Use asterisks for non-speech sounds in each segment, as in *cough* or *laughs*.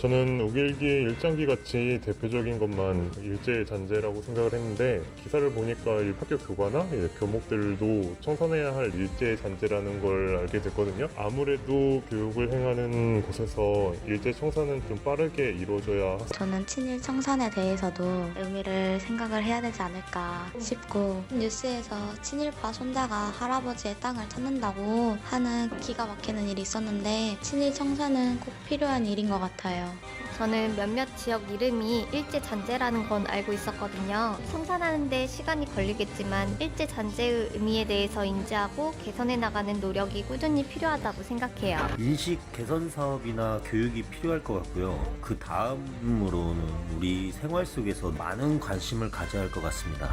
저는 우길기 일장기 같이 대표적인 것만 일제 잔재라고 생각을 했는데 기사를 보니까 이 학교 교과나 이제 교목들도 청산해야 할 일제 잔재라는 걸 알게 됐거든요. 아무래도 교육을 행하는 곳에서 일제 청산은 좀 빠르게 이루어져야 저는 친일 청산에 대해서도 의미를 생각을 해야 되지 않을까 싶고 뉴스에서 친일 파 손자가 할아버지의 땅을 찾는다고 하는 기가 막히는 일이 있었는데 친일 청산은 꼭 필요한 일인 것 같아요. 저는 몇몇 지역 이름이 일제 잔재라는 건 알고 있었거든요. 청산하는데 시간이 걸리겠지만 일제 잔재의 의미에 대해서 인지하고 개선해 나가는 노력이 꾸준히 필요하다고 생각해요. 인식 개선 사업이나 교육이 필요할 것 같고요. 그 다음으로는 우리 생활 속에서 많은 관심을 가져야 할 것 같습니다.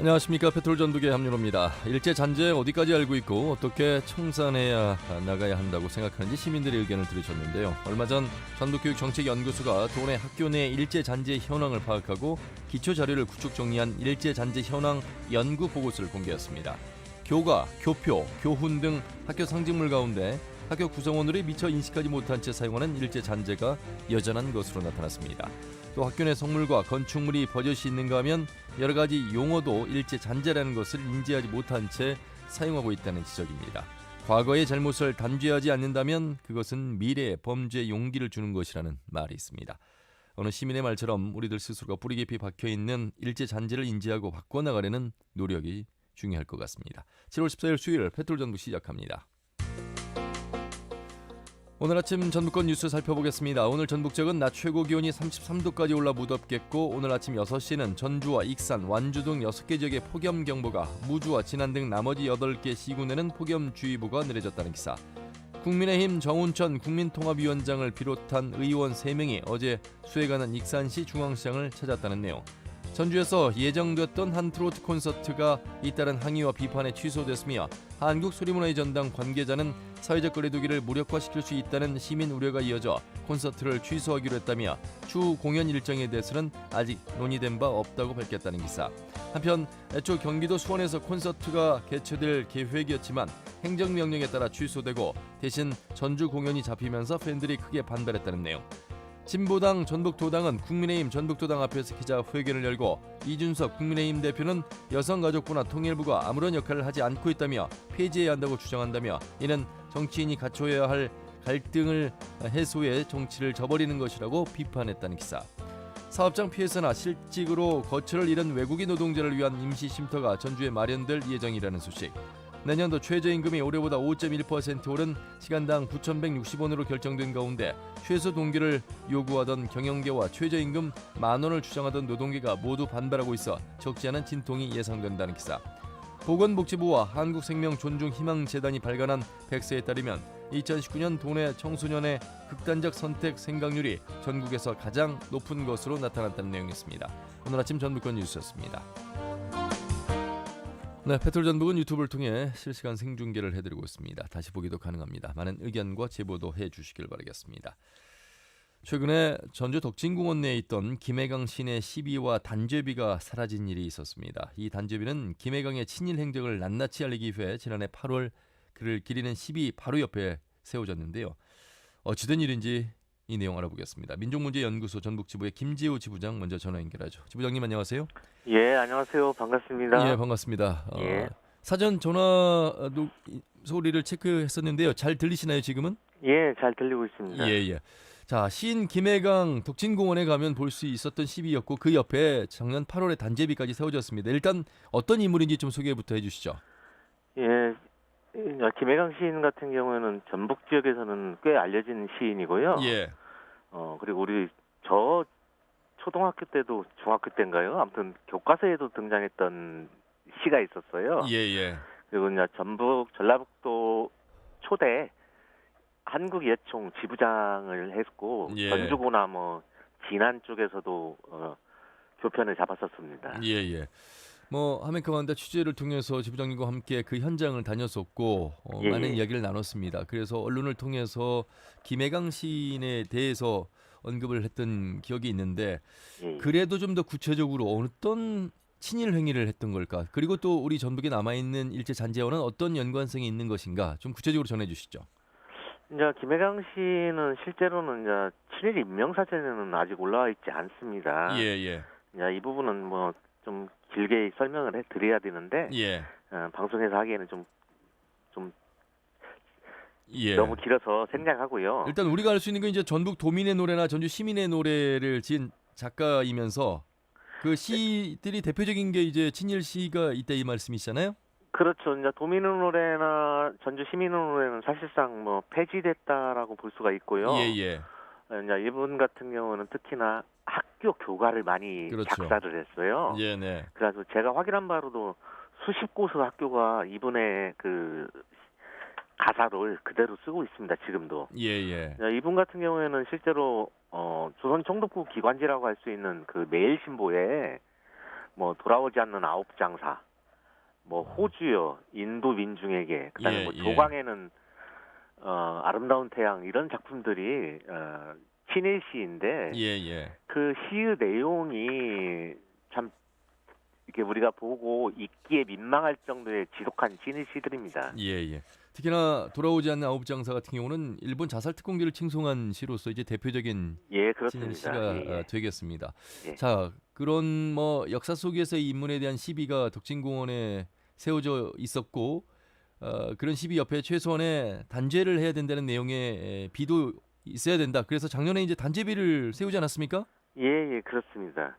안녕하십니까 페트롤 전북의 함윤호입니다. 일제 잔재 어디까지 알고 있고 어떻게 청산해야 나가야 한다고 생각하는지 시민들의 의견을 들으셨는데요. 얼마 전 전북교육정책연구소가 도내 학교 내 일제 잔재 현황을 파악하고 기초 자료를 구축 정리한 일제 잔재 현황 연구 보고서를 공개했습니다. 교과, 교표, 교훈 등 학교 상징물 가운데 학교 구성원들이 미처 인식하지 못한 채 사용하는 일제 잔재가 여전한 것으로 나타났습니다. 또 학교 내 성물과 건축물이 버젓이 있는가 하면 여러 가지 용어도 일제 잔재라는 것을 인지하지 못한 채 사용하고 있다는 지적입니다. 과거의 잘못을 단죄하지 않는다면 그것은 미래의 범죄 용기를 주는 것이라는 말이 있습니다. 어느 시민의 말처럼 우리들 스스로가 뿌리 깊이 박혀 있는 일제 잔재를 인지하고 바꿔 나가려는 노력이 중요할 것 같습니다. 7월 14일 수요일 페트롤 전부 시작합니다. 오늘 아침 전북권 뉴스 살펴보겠습니다. 오늘 전북 지역은 낮 최고 기온이 33도까지 올라 무덥겠고 오늘 아침 6시는 전주와 익산, 완주 등 6개 지역에 폭염 경보가 무주와 진안 등 나머지 8개 시군에는 폭염주의보가 내려졌다는 기사 국민의힘 정운천 국민통합위원장을 비롯한 의원 3명이 어제 수해 가는 익산시 중앙시장을 찾았다는 내용 전주에서 예정됐던 한 트로트 콘서트가 잇따른 항의와 비판에 취소됐으며 한국 소리문화의 전당 관계자는 사회적 거리두기를 무력화시킬 수 있다는 시민 우려가 이어져 콘서트를 취소하기로 했다며 추후 공연 일정에 대해서는 아직 논의된 바 없다고 밝혔다는 기사. 한편 애초 경기도 수원에서 콘서트가 개최될 계획이었지만 행정명령에 따라 취소되고 대신 전주 공연이 잡히면서 팬들이 크게 반발했다는 내용. 진보당 전북도당은 국민의힘 전북도당 앞에서 기자회견을 열고 이준석 국민의힘 대표는 여성가족부나 통일부가 아무런 역할을 하지 않고 있다며 폐지해야 한다고 주장한다며 이는 정치인이 갖춰야 할 갈등을 해소해 정치를 저버리는 것이라고 비판했다는 기사. 사업장 피해서나 실직으로 거처를 잃은 외국인 노동자를 위한 임시 쉼터가 전주에 마련될 예정이라는 소식. 내년도 최저임금이 올해보다 5.1% 오른 시간당 9,160원으로 결정된 가운데 최소 동기를 요구하던 경영계와 최저임금 만 원을 주장하던 노동계가 모두 반발하고 있어 적지 않은 진통이 예상된다는 기사. 보건복지부와 한국생명존중희망재단이 발간한 백서에 따르면 2019년 도내 청소년의 극단적 선택 생각률이 전국에서 가장 높은 것으로 나타났다는 내용이었습니다. 오늘 아침 전북권 뉴스였습니다. 네, 페트롤 전북은 유튜브를 통해 실시간 생중계를 해드리고 있습니다. 다시 보기도 가능합니다. 많은 의견과 제보도 해주시길 바라겠습니다. 최근에 전주 덕진공원 내에 있던 김해강 시내 시비와 단죄비가 사라진 일이 있었습니다. 이 단죄비는 김해강의 친일 행적을 낱낱이 알리기 위해 지난해 8월 그를 기리는 시비 바로 옆에 세워졌는데요. 어찌된 일인지 이 내용 알아보겠습니다. 민족문제연구소 전북지부의 김지호 지부장 먼저 전화 연결하죠. 지부장님 안녕하세요. 예, 안녕하세요. 반갑습니다. 예, 반갑습니다. 어, 예. 사전 전화 녹- 소리를 체크했었는데요. 잘 들리시나요, 지금은? 예, 잘 들리고 있습니다. 예, 예. 자, 시인 김해강 독진공원에 가면 볼 수 있었던 시비였고 그 옆에 작년 8월에 단제비까지 세워졌습니다. 일단 어떤 인물인지 좀 소개부터 해주시죠. 예, 이 김해강 시인 같은 경우에는 전북 지역에서는 꽤 알려진 시인이고요. 예, 어, 그리고 우리 저 초등학교 때도 중학교 때인가요? 아무튼 교과서에도 등장했던 시가 있었어요. 예, 예. 그리고 이제 전북 전라북도 초대 한국 예총 지부장을 했고 예. 전주구나 뭐 진안 쪽에서도 어, 교편을 잡았었습니다. 예, 예. 뭐 하메카만다 취재를 통해서 지부장님과 함께 그 현장을 다녔었고 어, 예, 많은 예. 이야기를 나눴습니다. 그래서 언론을 통해서 김해강 시인에 대해서 언급을 했던 기억이 있는데 예, 예. 그래도 좀 더 구체적으로 어떤 친일 행위를 했던 걸까? 그리고 또 우리 전북에 남아 있는 일제 잔재와는 어떤 연관성이 있는 것인가? 좀 구체적으로 전해 주시죠. 이제 김혜강 씨는 실제로는 이제 친일 임명 사전에는 아직 올라와 있지 않습니다. 예, 예. 이제 이 부분은 뭐 좀 길게 설명을 해 드려야 되는데 예. 어, 방송에서 하기에는 좀 예. 너무 길어서 생략하고요. 일단 우리가 알 수 있는 건 이제 전북 도민의 노래나 전주 시민의 노래를 지은 작가이면서 그 시들이 대표적인 게 이제 친일 시가 있다 이 말씀이시잖아요. 그렇죠. 이제 도민의 노래나 전주 시민의 노래는 사실상 뭐 폐지됐다라고 볼 수가 있고요. 예, 예. 어, 이제 이분 같은 경우는 특히나 학교 교과를 많이 그렇죠. 작사를 했어요. 예, 네. 그래서 제가 확인한 바로도 수십 곳의 학교가 이분의 그 가사를 그대로 쓰고 있습니다. 지금도. 예, 예. 야, 이분 같은 경우에는 실제로 어, 조선 총독부 기관지라고 할 수 있는 그 매일신보에 뭐 돌아오지 않는 아홉 장사, 뭐 호주요, 인도 민중에게, 그다음에 예, 뭐 예. 조광에는 어, 아름다운 태양 이런 작품들이 어, 친일 시인데 예, 예. 그 시의 내용이 참 이렇게 우리가 보고 읽기에 민망할 정도의 지독한 친일 시들입니다. 예, 예. 특히나 돌아오지 않는 아홉 장사 같은 경우는 일본 자살 특공대를 칭송한 시로서 이제 대표적인 예, 친일. 시가 예, 예. 어, 되겠습니다. 예. 자, 그런 뭐 역사 속에서 이 인물에 대한 시비가 덕진공원에 세워져 있었고 어, 그런 시비 옆에 최소한의 단죄를 해야 된다는 내용의 에, 비도 있어야 된다. 그래서 작년에 이제 단죄비를 세우지 않았습니까? 예, 예, 그렇습니다.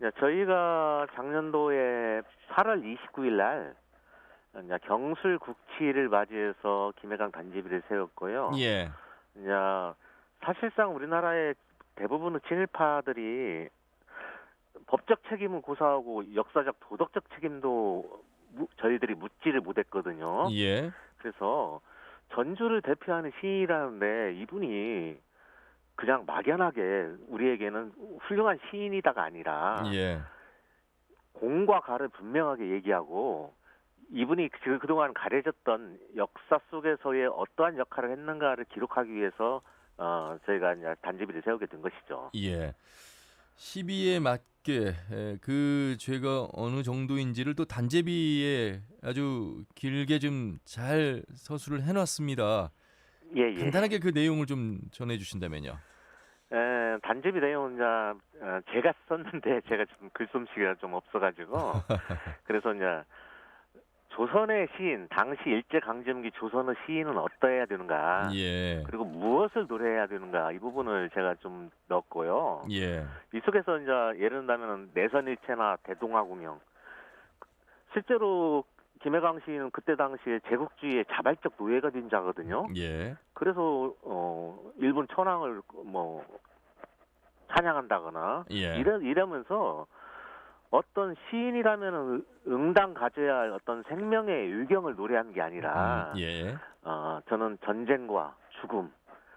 자, 저희가 작년도에 8월 29일 날 경술 국치를 맞이해서 김해강 단지비를 세웠고요. 예. 사실상 우리나라의 대부분의 친일파들이 법적 책임은 고사하고 역사적 도덕적 책임도 무- 저희들이 묻지를 못했거든요. 예. 그래서 전주를 대표하는 시인이라는데 이분이 그냥 막연하게 우리에게는 훌륭한 시인이다가 아니라 예. 공과 가를 분명하게 얘기하고 이분이 그- 그동안 가려졌던 역사 속에서의 어떠한 역할을 했는가를 기록하기 위해서 어, 저희가 단지비를 세우게 된 것이죠. 예. 시비에 맞 게 에, 그 죄가 어느 정도인지를 또 단죄비에 아주 길게 좀 잘 서술을 해놨습니다. 예, 예. 간단하게 그 내용을 좀 전해주신다면요. 에, 단지비 내용은 이제 어, 제가 썼는데 제가 지금 글솜씨가 좀 없어가지고 *laughs* 그래서 이제 조선의 시인 당시 일제 강점기 조선의 시인은 어떠해야 되는가 예. 그리고 무엇을 노래해야 되는가 이 부분을 제가 좀 넣었고요. 예. 이 속에서 이제 예를 들면 내선일체나 대동아구명 실제로 김해강 시인은 그때 당시에 제국주의의 자발적 노예가 된 자거든요. 예. 그래서 어 일본 천황을 뭐 찬양한다거나 예. 이러 이러면서 어떤 시인이라면은 응당 가져야 할 어떤 생명의 유경을 노래하는 게 아니라 음, 예. 어 저는 전쟁과 죽음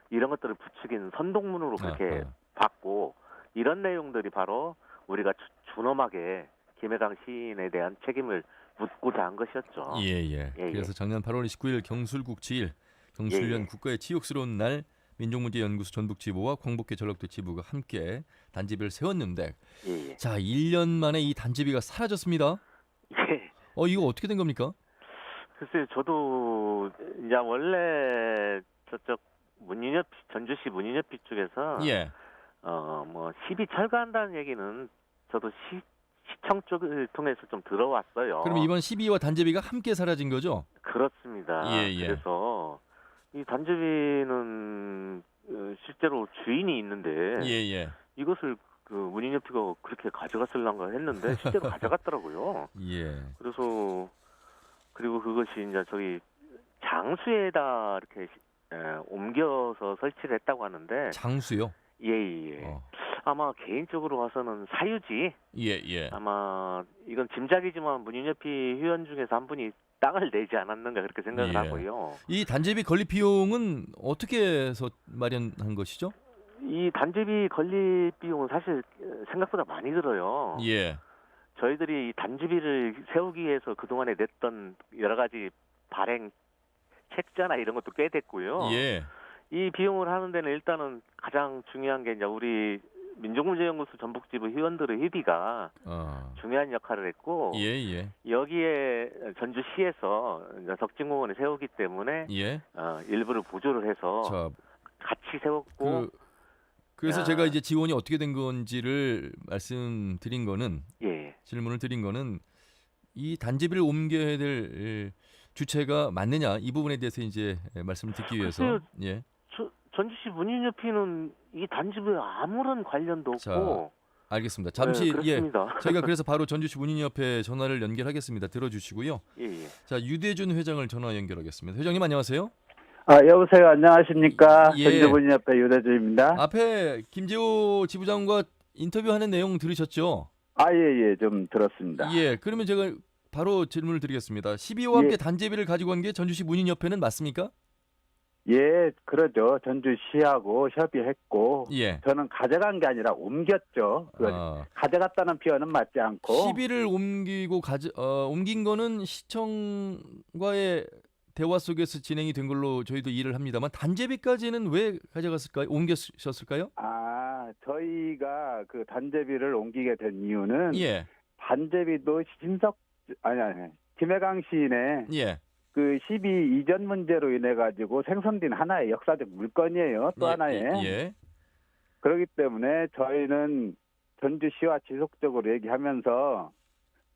이런 것들을 부추긴 선동문으로 그렇게 아하. 봤고 이런 내용들이 바로 우리가 주- 준엄하게 김해강 시인에 대한 책임을 묻고자 한 것이었죠. 예, 예. 예, 예. 그래서 작년 8월 29일 경술국치일 경술련 예, 예. 국가의 치욕스러운 날 민족문제연구소 전북지부와 광복회 전라도 지부가 함께 단지비를 세웠는데 예, 예. 자 1년 만에 이 단지비가 사라졌습니다. 예. 어 이거 어떻게 된 겁니까? 글쎄요, 저도 이제 원래 저쪽 문인협 전주시 문인협회 쪽에서 예. 어뭐 시비 철거한다는 얘기는 저도 시 시청 쪽을 통해서 좀 들어왔어요. 그럼 이번 12와 단제비가 함께 사라진 거죠? 그렇습니다. 예, 예. 그래서 이 단지비는 어, 실제로 주인이 있는데 예, 예. 이것을 그 문인협회가 그렇게 가져갔을란가 했는데 실제로 *laughs* 가져갔더라고요. 예. 그래서 그리고 그것이 이제 저기 장수에다 이렇게 에, 옮겨서 설치를 했다고 하는데 장수요? 예예 어. 아마 개인적으로 봐서는 사유지 예, 예. 아마 이건 짐작이지만 문인협회 회원 중에서 한 분이 땅을 내지 않았는가 그렇게 생각을 예. 하고요. 이 단제비 건립 비용은 어떻게 해서 마련한 것이죠? 이 단지비 건립 비용은 사실 생각보다 많이 들어요. 예. 저희들이 이 단지비를 세우기 위해서 그동안에 냈던 여러 가지 발행 책자나 이런 것도 꽤 됐고요. 예. 이 비용을 하는 데는 일단은 가장 중요한 게 이제 우리 민족문제연구소 전북지부 회원들의 협의가 어. 중요한 역할을 했고 예, 예. 여기에 전주시에서 이제 덕진공원을 세우기 때문에 예. 어, 일부를 보조를 해서 자, 같이 세웠고 그 그래서 야. 제가 이제 지원이 어떻게 된 건지를 말씀드린 거는 예. 질문을 드린 거는 이 단지비를 옮겨야 될 주체가 맞느냐 이 부분에 대해서 이제 말씀을 듣기 위해서. 예. 저, 전주시 문인협회는 이 단지부에 아무런 관련도 자, 없고 알겠습니다. 잠시 네, 예. *laughs* 저희가 그래서 바로 전주시 문인협회 전화를 연결하겠습니다. 들어주시고요. 예, 예. 자 유대준 회장을 전화 연결하겠습니다. 회장님 안녕하세요. 아, 여보세요. 안녕하십니까. 예. 전주분협회 유대주입니다. 앞에 김재호 지부장과 인터뷰하는 내용 들으셨죠? 아, 예, 예. 좀 들었습니다. 예. 그러면 제가 바로 질문을 드리겠습니다. 12호와 함께 예. 단제비를 가지고 간게 전주시 문인협회는 맞습니까? 예, 그러죠. 전주시하고 협의했고, 예. 저는 가져간 게 아니라 옮겼죠. 그 아, 가져갔다는 표현은 맞지 않고, 10일을 옮기고 가져 어, 옮긴 거는 시청과의 대화 속에서 진행이 된 걸로 저희도 이해를 합니다만 단제비까지는 왜 가져갔을까요? 옮겼었을까요? 아, 저희가 그 단제비를 옮기게 된 이유는, 예. 단제비도 신석, 아니, 아니, 김해강 시인의 예. 그 12 이전 문제로 인해 가지고 생성된 하나의 역사적 물건이에요. 또 예, 하나의. 예. 그렇기 때문에 저희는 전주시와 지속적으로 얘기하면서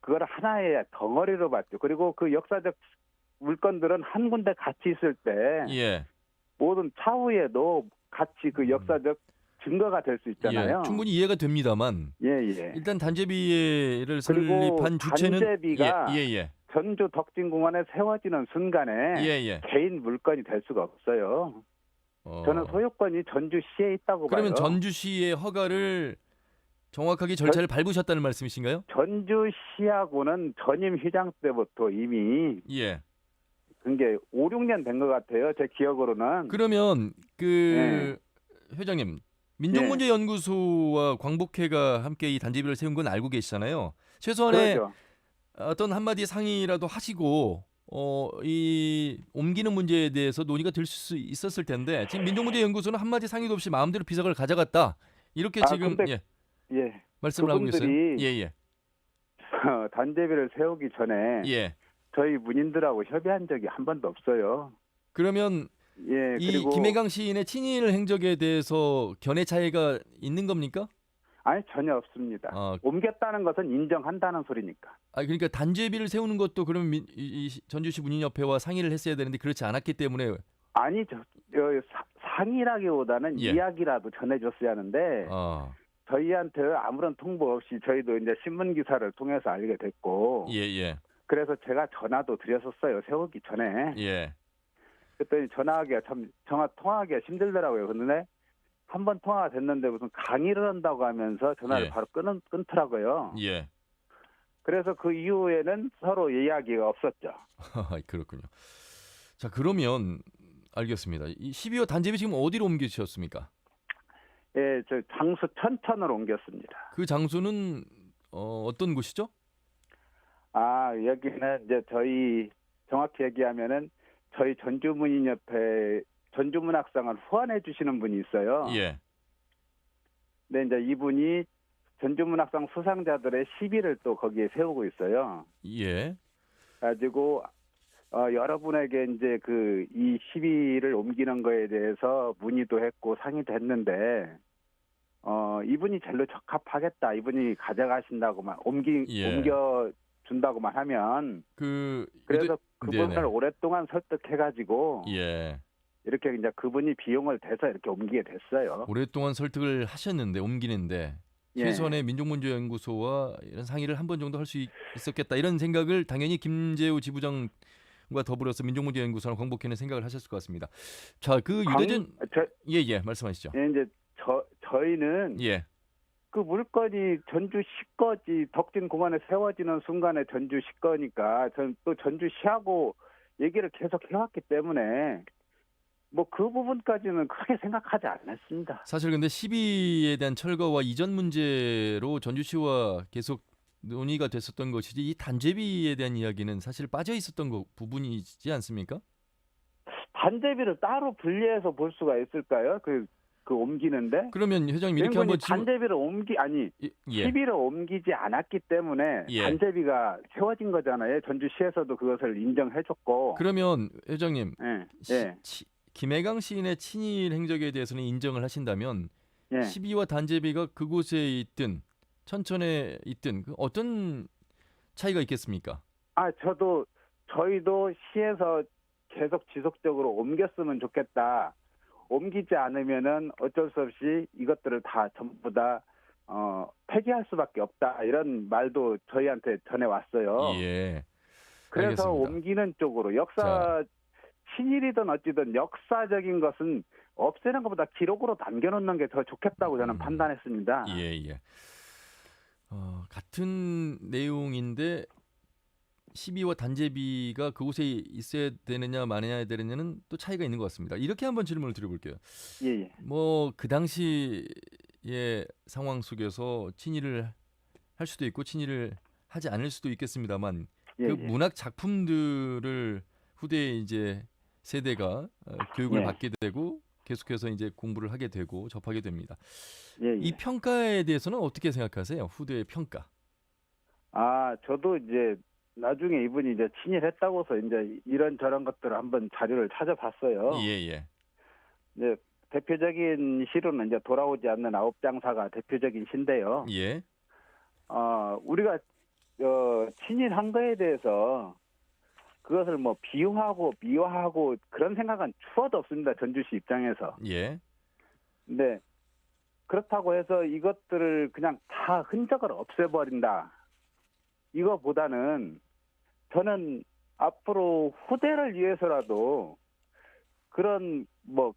그걸 하나의 덩어리로 봤죠. 그리고 그 역사적 물건들은 한 군데 같이 있을 때 예. 모든 차후에도 같이 그 역사적 증거가 될 수 있잖아요. 예. 충분히 이해가 됩니다만 예, 예. 일단 단제비를 설립한 주체는 단제비가 예, 예, 전주 덕진공원에 세워지는 순간에 예. 예, 예. 개인 물건이 될 수가 없어요. 어. 저는 소유권이 전주시에 있다고 그러면 봐요. 전주시의 허가를 정확하게 절차를 밟으셨다는 말씀이신가요? 전주시하고는 전임 회장 때부터 이미 예. 그게 5, 6년 된 것 같아요. 제 기억으로는. 그러면 그 네. 회장님 민족문제연구소와 광복회가 함께 이 단지비를 세운 건 알고 계시잖아요. 최소한의 그렇죠. 어떤 한마디 상의라도 하시고 어, 이 옮기는 문제에 대해서 논의가 될 수 있었을 텐데 지금 민족문제연구소는 한마디 상의도 없이 마음대로 비석을 가져갔다. 이렇게 아, 지금 근데 예, 예. 말씀을 하고 계세요. 그분들이- 예, 예. *laughs* 단대비를 세우기 전에 예. 저희 문인들하고 협의한 적이 한 번도 없어요. 그러면 예, 이 김해강 시인의 친일 행적에 대해서 견해 차이가 있는 겁니까? 아니 전혀 없습니다. 아, 옮겼다는 것은 인정한다는 소리니까. 아 그러니까 단죄비를 세우는 것도 그러면 민- 이, 이 전주시 문인협회와 상의를 했어야 되는데 그렇지 않았기 때문에 아니 저, 저 사- 상의라기보다는 예. 이야기라도 전해줬어야 하는데 아, 저희한테 아무런 통보 없이 저희도 이제 신문 기사를 통해서 알게 됐고 예, 예, 그래서 제가 전화도 드렸었어요 세우기 전에 예. 그랬더니 전화하기가 참 전화 통화하기가 힘들더라고요 근데 한 번 통화가 됐는데 무슨 강의를 한다고 하면서 전화를 예. 바로 끊, 끊더라고요 예. 그래서 그 이후에는 서로 이야기가 없었죠 *laughs* 그렇군요. 자 그러면 알겠습니다. 이 12호 단죄비 지금 어디로 옮기셨습니까? 예, 저 장수 천천으로 옮겼습니다 그 장소는 어, 어떤 곳이죠? 아 여기는 이제 저희 정확히 얘기하면은 저희 전주문인협회 전주문학상을 후원해 주시는 분이 있어요. 예, 근데 이제 이분이 전주문학상 수상자들의 시비를 또 거기에 세우고 있어요. 예, 가지고 어, 여러분에게 이제 그 이 시비를 옮기는 거에 대해서 문의도 했고 상의도 했는데 어 이분이 제일로 적합하겠다. 이분이 가져가신다고만 옮기 예. 옮겨 준다고만 하면 그 그래서 그분을 네네. 오랫동안 설득해가지고 예 이렇게 이제 그분이 비용을 대서 이렇게 옮기게 됐어요. 오랫동안 설득을 하셨는데 옮기는데 예. 최소한의 민족문제연구소와 이런 상의를 한 번 정도 할 수 있었겠다 이런 생각을 당연히 김재우 지부장 과 더불어서 민족문제연구소랑 광복회는 생각을 하셨을 것 같습니다. 자, 그 강- 유대준 저, 예예 말씀하시죠. 예, 이제 저 저희는 예, 그 물건이 전주 시 거지 덕진 공원에 세워지는 순간에 전주 시 거니까 전 또 전주 시하고 얘기를 계속 해왔기 때문에 뭐 그 부분까지는 크게 생각하지 않았습니다. 사실 근데 시비에 대한 철거와 이전 문제로 전주시와 계속 논의가 됐었던 것이지 이 단죄비에 대한 이야기는 사실 빠져 있었던 거, 부분이지 않습니까? 반대비를 따로 분리해서 볼 수가 있을까요? 그 그 옮기는데 그러면 회장님 이렇게 한번 단제비를 옮기 아니 예. 시비를 옮기지 않았기 때문에 예. 단제비가 세워진 거잖아요. 전주시에서도 그것을 인정해줬고. 그러면 회장님 예, 시- 예, 치- 김해강 시인의 친일 행적에 대해서는 인정을 하신다면 예. 시비와 단제비가 그곳에 있든 천천에 있든 그 어떤 차이가 있겠습니까? 아 저도 저희도 시에서 계속 지속적으로 옮겼으면 좋겠다. 옮기지 않으면은 어쩔 수 없이 이것들을 다 전부 다 어, 폐기할 수밖에 없다 이런 말도 저희한테 전해 왔어요. 예. 그래서 알겠습니다. 옮기는 쪽으로 역사 친일이든 어찌든 역사적인 것은 없애는 것보다 기록으로 남겨놓는 게 더 좋겠다고 저는 음. 판단했습니다. 예, 예. 어, 같은 내용인데 시비와 단제비가 그곳에 있어야 되느냐 마느냐에 되느냐는 또 차이가 있는 것 같습니다. 이렇게 한번 질문을 드려볼게요. 예, 예. 뭐그 당시의 상황 속에서 친일을 할 수도 있고 친일을 하지 않을 수도 있겠습니다만 예, 그 예. 문학 작품들을 후대 이제 세대가 어, 교육을 예. 받게 되고 계속해서 이제 공부를 하게 되고 접하게 됩니다. 예, 예. 이 평가에 대해서는 어떻게 생각하세요? 후대의 평가. 아, 저도 이제 나중에 이분이 이제 친일했다고서 이제 이런 저런 것들을 한번 자료를 찾아봤어요. 예, 예. 이제 대표적인 시로는 이제 돌아오지 않는 아홉 장사가 대표적인 시인데요. 예. 어, 우리가 어, 친일한 거에 대해서 그것을 뭐 비유하고 미화하고 그런 생각은 추워도 없습니다. 전주시 입장에서. 예. 근데 그렇다고 해서 이것들을 그냥 다 흔적을 없애버린다. 이거보다는 저는 앞으로 후대를 위해서라도 그런 뭐,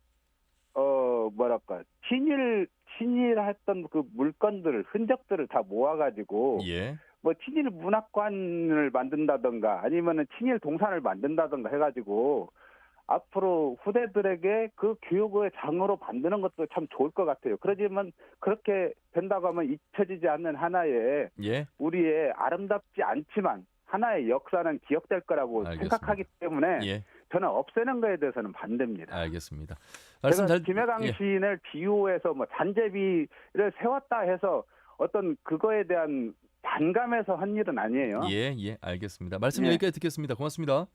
어, 뭐랄까, 친일, 친일했던 그 물건들을, 흔적들을 다 모아가지고 예. 뭐 친일 문학관을 만든다던가 아니면은 친일 동산을 만든다던가 해가지고 앞으로 후대들에게 그 교육의 장으로 만드는 것도 참 좋을 것 같아요. 그러지만 그렇게 된다고 하면 잊혀지지 않는 하나의 예. 우리의 아름답지 않지만 하나의 역사는 기억될 거라고 알겠습니다. 생각하기 때문에 예. 저는 없애는 거에 대해서는 반대입니다. 알겠습니다. 말씀 잘 김해강 예. 시인을 비유해서 뭐 잔제비를 세웠다 해서 어떤 그거에 대한 반감에서 한 일은 아니에요. 예, 예, 알겠습니다. 말씀 예. 여기까지 듣겠습니다. 고맙습니다.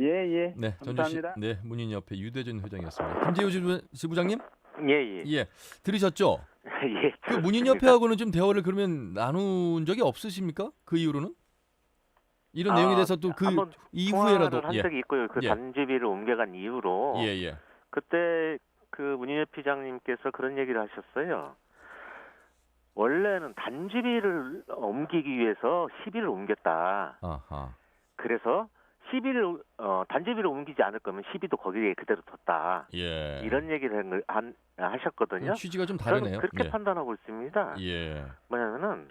예, 예. 네, 전주시 감사합니다. 네, 문인협회 유대준 회장이었습니다. 김재우 지부, 지부장님? 예, 예. 예. 들으셨죠? *laughs* 예. 그 문인 협회하고는 좀 대화를 그러면 나눈 적이 없으십니까? 그 이후로는? 이런 아, 내용에 대해서 또 그 한번 이후에라도 통화를 한 예. 적이 있고요. 그 예. 단지비를 옮겨간 이후로 예, 예. 그때 그 문인협 회장님께서 그런 얘기를 하셨어요. 원래는 단지비를 옮기기 위해서 시비를 옮겼다. 아하. 그래서 시비를 어, 단지비를 옮기지 않을 거면 시비도 거기에 그대로 뒀다. 예. 이런 얘기를 한, 한- 하셨거든요. 그 취지가 좀 저는 다르네요. 그렇게 예. 판단하고 있습니다. 예. 뭐냐면은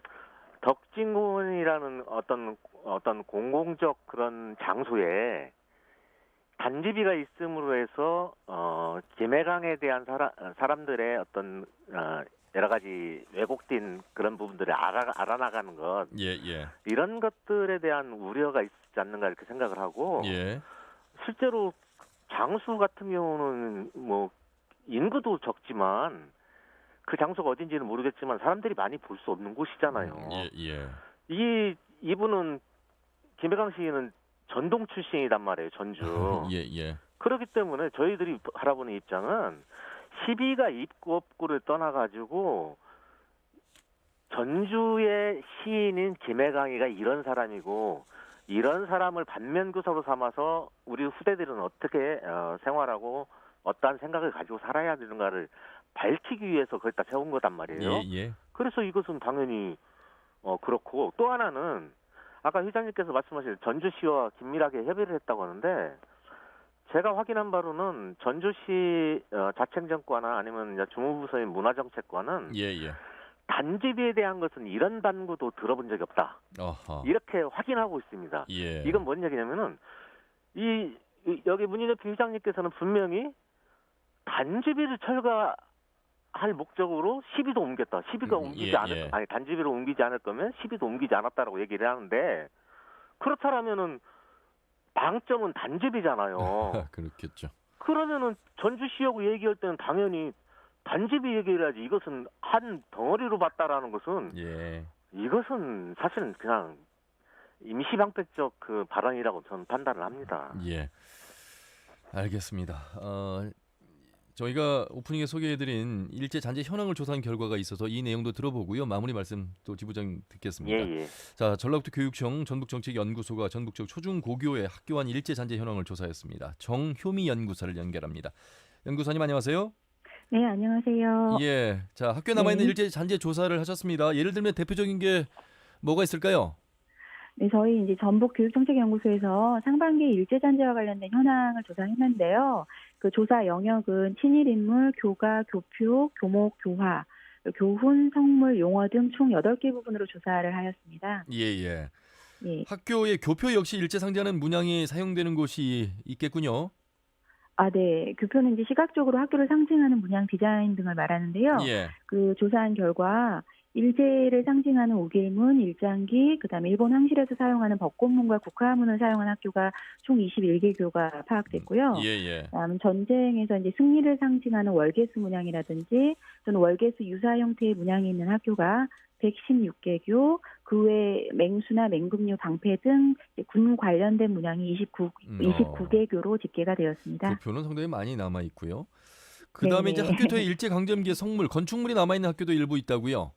덕진공원이라는 어떤 어떤 공공적 그런 장소에 단지비가 있음으로 해서 어 김해강에 대한 사람 사람들의 어떤 어 여러 가지 왜곡된 그런 부분들을 알아 알아나가는 것 예, 예. 이런 것들에 대한 우려가 있지 않는가 이렇게 생각을 하고 예. 실제로 장수 같은 경우는 뭐 인구도 적지만 그 장소가 어딘지는 모르겠지만 사람들이 많이 볼 수 없는 곳이잖아요. 예, 예. 이 이분은 김해강 시인은 전동 출신이단 말이에요. 전주. *laughs* 예, 예. 그렇기 때문에 저희들이 바라보는 입장은 시비가 있고 없고를 떠나가지고 전주의 시인인 김해강이가 이런 사람이고 이런 사람을 반면교사로 삼아서 우리 후대들은 어떻게 어, 생활하고 어떠한 생각을 가지고 살아야 되는가를 밝히기 위해서 거기다 세운 거단 말이에요. 예, 예. 그래서 이것은 당연히 어 그렇고 또 하나는 아까 회장님께서 말씀하신 전주시와 긴밀하게 협의를 했다고 하는데 제가 확인한 바로는 전주시 어, 자치행정과나 아니면 주무부서인 문화정책과는 예, 예. 단지비에 대한 것은 이런 반구도 들어본 적이 없다. 아하. 이렇게 확인하고 있습니다. 예. 이건 뭔 얘기냐면은 이, 이- 여기 문인협 회장님께서는 분명히 단지비를 철거할 목적으로 시비도 옮겼다. 시비가 음, 옮기지 예, 않을 예. 아니 단지비를 옮기지 않을 거면 시비도 옮기지 않았다라고 얘기를 하는데 그렇다라면은 방점은 단지비잖아요. *laughs* 그렇겠죠. 그러면은 전주시하고 얘기할 때는 당연히 단집이 얘기를 하지 이것은 한 덩어리로 봤다라는 것은 예. 이것은 사실은 그냥 임시방패적 그 발언이라고 저는 판단을 합니다. 예. 알겠습니다. 어, 저희가 오프닝에 소개해드린 일제 잔재 현황을 조사한 결과가 있어서 이 내용도 들어보고요. 마무리 말씀 또 지부장 듣겠습니다. 예, 예. 자, 전라북도 교육청 전북정책연구소가 전북적 초중고교의 학교 안 일제 잔재 현황을 조사했습니다. 정효미 연구사를 연결합니다. 연구사님 안녕하세요. 네, 안녕하세요. 예. 자, 학교에 남아 있는 네. 일제 잔재 조사를 하셨습니다. 예를 들면 대표적인 게 뭐가 있을까요? 네, 저희 이제 전북 교육정책연구소에서 상반기 일제잔재와 관련된 현황을 조사했는데요. 그 조사 영역은 친일인물, 교가, 교표, 교목, 교화, 교훈, 성물, 용어 등 총 8개 부분으로 조사를 하였습니다. 예, 예. 예. 학교의 교표 역시 일제 상자는 문양이 사용되는 곳이 있겠군요. 아, 네. 교표는 이제 시각적으로 학교를 상징하는 문양 디자인 등을 말하는데요. 예. 그 조사한 결과 일제를 상징하는 우길문, 일장기, 그다음에 일본 황실에서 사용하는 벚꽃문과 국화문을 사용한 학교가 총 21개 교가 파악됐고요. 예, 예. 그다음 전쟁에서 이제 승리를 상징하는 월계수 문양이라든지 또는 월계수 유사 형태의 문양이 있는 학교가 116개 교, 그 외 맹수나 맹금류 방패 등 군 관련된 문양이 29, 음, 29개 교로 집계가 되었습니다. 교표는 상당히 많이 남아 있고요. 그다음에 이제 네네. 학교토의 일제 강점기의 성물, 건축물이 남아 있는 학교도 일부 있다고요.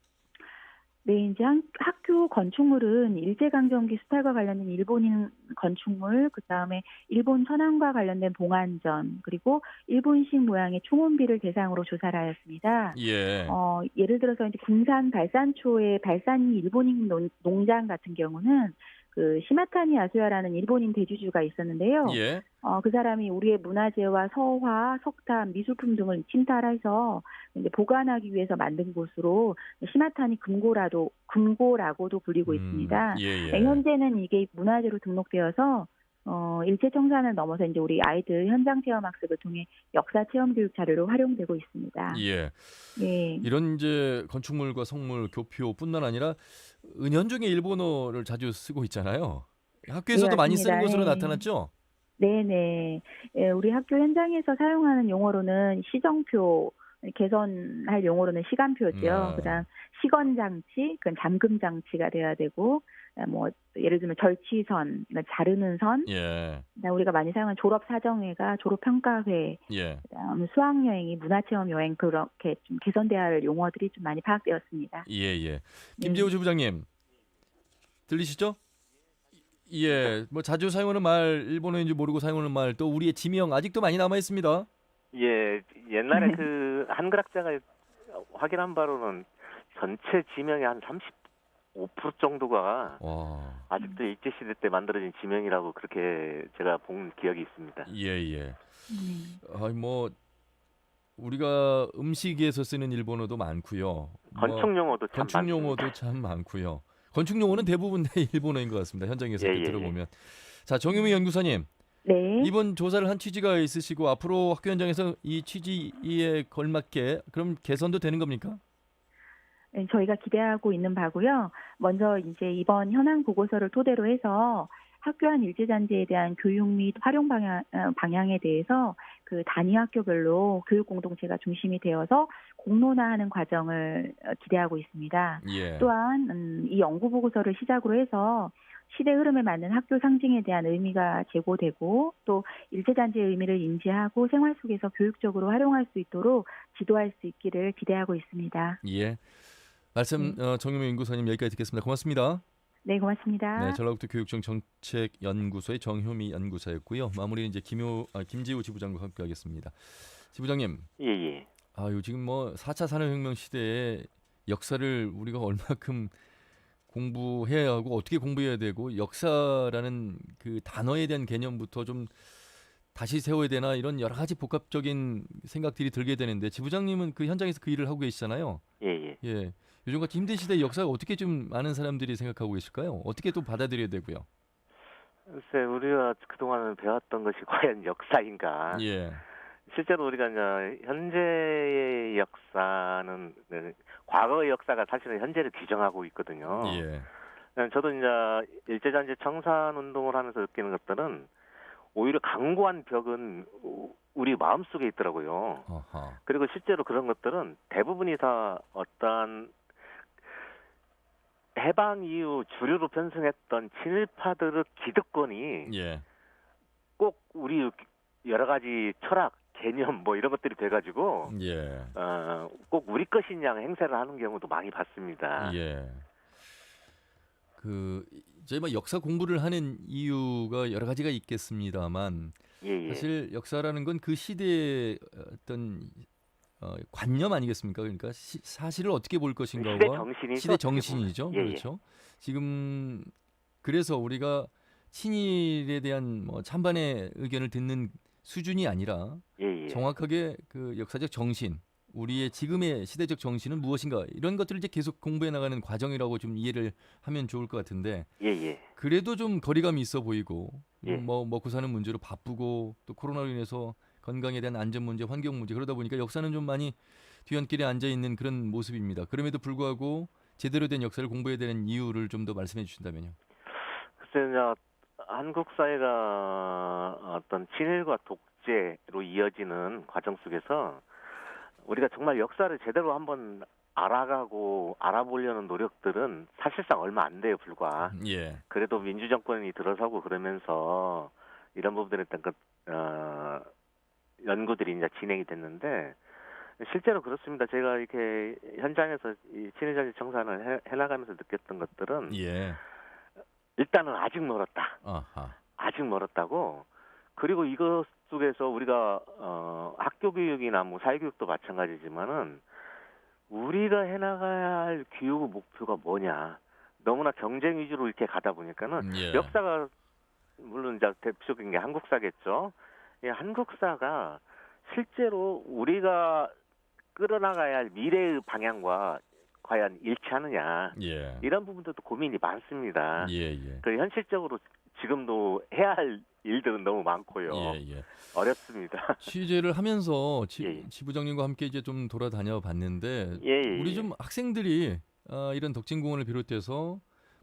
네, 이제 한- 학교 건축물은 일제강점기 수탈과 관련된 일본인 건축물, 그 다음에 일본 천황과 관련된 봉안전, 그리고 일본식 모양의 총원비를 대상으로 조사를 하였습니다. 예. 어, 예를 들어서 이제 군산 발산초의 발산이 일본인 농, 농장 같은 경우는 그 시마타니 야수야라는 일본인 대주주가 있었는데요. 예. 어, 그 사람이 우리의 문화재와 서화, 석탄, 미술품 등을 침탈해서 보관하기 위해서 만든 곳으로 시마타니 금고라도 금고라고도 불리고 있습니다. 음, 예, 예. 네, 현재는 이게 문화재로 등록되어서 어, 일제 청산을 넘어서 이제 우리 아이들 현장 체험 학습을 통해 역사 체험 교육 자료로 활용되고 있습니다. 예. 예. 이런 이제 건축물과 성물, 교표뿐만 아니라 은연중에 일본어를 자주 쓰고 있잖아요. 학교에서도 네, 많이 쓰는. 것으로 예. 나타났죠. 네네. 예, 우리 학교 현장에서 사용하는 용어로는 시정표, 개선할 용어로는 시간표죠. 아. 그다음 시건 장치, 그건 잠금 장치가 돼야 되고, 아, 뭐 예를 들면 절취선, 그러니까 자르는 선. 예. 그다음 우리가 많이 사용하는 졸업 사정회가 졸업 평가회, 예. 그다음 수학 여행이 문화체험 여행 그렇게 좀 개선돼야 할 용어들이 좀 많이 파악되었습니다. 예, 예. 네. 김재호 지부장님. 들리시죠? 예. 뭐 자주 사용하는 말, 일본어인지 모르고 사용하는 말, 또 우리의 지명 아직도 많이 남아 있습니다. 예, 옛날에 네. 그 한글 학자가 확인한 바로는 전체 지명의 한 35% 정도가 와. 아직도 일제 시대 때 만들어진 지명이라고 그렇게 제가 본 기억이 있습니다. 예, 예. 음. 아이 뭐 우리가 음식에서 쓰는 일본어도 많고요. 뭐 건축 용어도 참 건축 용어도. 참 많고요. 건축 용어는 대부분 다 *laughs* 일본어인 것 같습니다. 현장에서 예, 이렇게 예, 들어보면. 자, 정유미 연구사님. 네. 이번 조사를 한 취지가 있으시고 앞으로 학교 현장에서 이 취지에 걸맞게 그럼 개선도 되는 겁니까? 네, 저희가 기대하고 있는 바고요. 먼저 이제 이번 현황 보고서를 토대로 해서 학교 안 일제잔재에 대한 교육 및 활용 방향, 어, 방향에 대해서 그 단위 학교별로 교육 공동체가 중심이 되어서 공론화하는 과정을 어, 기대하고 있습니다. 예. 또한 음, 이 연구 보고서를 시작으로 해서 시대 흐름에 맞는 학교 상징에 대한 의미가 제고되고 또 일제잔재의 의미를 인지하고 생활 속에서 교육적으로 활용할 수 있도록 지도할 수 있기를 기대하고 있습니다. 예. 말씀 네. 어, 정유미 연구사님 여기까지 듣겠습니다. 고맙습니다. 네, 고맙습니다. 네, 전라북도 교육청 정책연구소의 정효미 연구사였고요. 마무리는 이제 김효 아, 김지우 지부장과 함께하겠습니다. 지부장님, 예, 예. 아유 지금 뭐 4차 산업혁명 시대에 역사를 우리가 얼마큼 공부해야 하고 어떻게 공부해야 되고 역사라는 그 단어에 대한 개념부터 좀 다시 세워야 되나 이런 여러 가지 복합적인 생각들이 들게 되는데 지부장님은 그 현장에서 그 일을 하고 계시잖아요. 예, 예. 예. 요즘같이 힘든 시대에 역사가 어떻게 좀 많은 사람들이 생각하고 계실까요? 어떻게 또 받아들여야 되고요? 글쎄 우리가 그동안 배웠던 것이 *laughs* 과연 역사인가? 예. 실제로 우리가 이제 현재의 역사는 네, 과거의 역사가 사실은 현재를 규정하고 있거든요. 예. 저도 이제 일제잔재 청산 운동을 하면서 느끼는 것들은 오히려 강고한 벽은 우- 우리 마음속에 있더라고요. 아하. 그리고 실제로 그런 것들은 대부분이 다 어떠한 해방 이후 주류로 편승했던 친일파들의 기득권이 예. 꼭 우리 여러 가지 철학, 개념 뭐 이런 것들이 돼가지고 예. 어, 꼭 우리 것인 양 행세를 하는 경우도 많이 봤습니다. 예. 그 저희 뭐 역사 공부를 하는 이유가 여러 가지가 있겠습니다만 예, 예. 사실 역사라는 건 그 시대의 어떤 어, 관념 아니겠습니까? 그러니까 시, 사실을 어떻게 볼 것인가와 시대 정신이죠. 시대. 예, 예. 그렇죠. 지금 그래서 우리가 친일에 대한 뭐 찬반의 의견을 듣는 수준이 아니라 예, 예. 정확하게 그 역사적 정신, 우리의 지금의 시대적 정신은 무엇인가 이런 것들을 이제 계속 공부해 나가는 과정이라고 좀 이해를 하면 좋을 것 같은데 예, 예. 그래도 좀 거리감이 있어 보이고 예. 음, 뭐 먹고 사는 문제로 바쁘고 또 코로나로 인해서 건강에 대한 안전 문제, 환경 문제 그러다 보니까 역사는 좀 많이 뒤안길에 앉아 있는 그런 모습입니다. 그럼에도 불구하고 제대로 된 역사를 공부해야 되는 이유를 좀 더 말씀해 주신다면요. 글쎄, 이제 한국 사회가 어떤 친일과 독재로 이어지는 과정 속에서 우리가 정말 역사를 제대로 한번 알아가고 알아보려는 노력들은 사실상 얼마 안 돼요, 불과. 예. 그래도 민주정권이 들어서고 그러면서 이런 부분들에 대한 그, 어, 연구들이 이제 진행이 됐는데 실제로 그렇습니다. 제가 이렇게 현장에서 이 친일자지 청산을 해, 해나가면서 느꼈던 것들은 예. 일단은 아직 멀었다. 아하. 아직 멀었다고. 그리고 이것 속에서 우리가 어, 학교 교육이나 뭐 사회 교육도 마찬가지지만은 우리가 해나가야 할 교육 목표가 뭐냐. 너무나 경쟁 위주로 이렇게 가다 보니까는 예. 역사가 물론 이제 대표적인 게 한국사겠죠. 이 한국사가 실제로 우리가 끌어나가야 할 미래의 방향과 과연 일치하느냐 예. 이런 부분들도 고민이 많습니다. 예, 예. 그 현실적으로 지금도 해야 할 일들은 너무 많고요. 예, 예. 어렵습니다. *laughs* 취재를 하면서 지, 예, 예. 지부장님과 함께 이제 좀 돌아다녀 봤는데 예, 예, 우리 예. 좀 학생들이 아, 이런 덕진공원을 비롯해서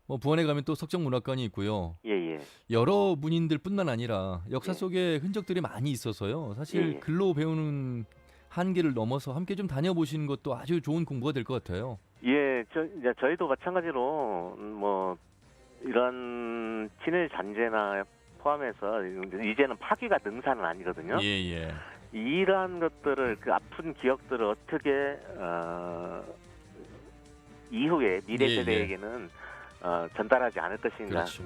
뭐 부안에 가면 또 석정문학관이 있고요. 예, 예. 여러 문인들뿐만 아니라 역사 예. 속에 흔적들이 많이 있어서요. 사실 예, 예. 글로 배우는 한계를 넘어서 함께 좀 다녀보시는 것도 아주 좋은 공부가 될 것 같아요. 예, 저 이제 저희도 마찬가지로 음, 뭐 이런 친일 잔재나 포함해서 이제는 파기가 능사는 아니거든요. 예, 예. 이러한 것들을 그 아픈 기억들을 어떻게 어, 이후에 미래 예, 예. 세대에게는 어, 전달하지 않을 것인가 그렇죠.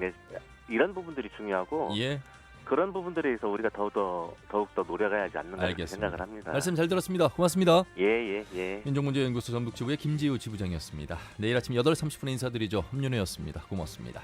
이런 부분들이 중요하고 예. 그런 부분들에 대해서 우리가 더더 더욱 더 노력해야 하지 않는가 이렇게 알겠습니다. 생각을 합니다. 말씀 잘 들었습니다. 고맙습니다. 예예 예. 민족문제연구소 전북지부의 김지우 지부장이었습니다. 내일 아침 8시 30분에 인사드리죠. 함윤호였습니다. 고맙습니다.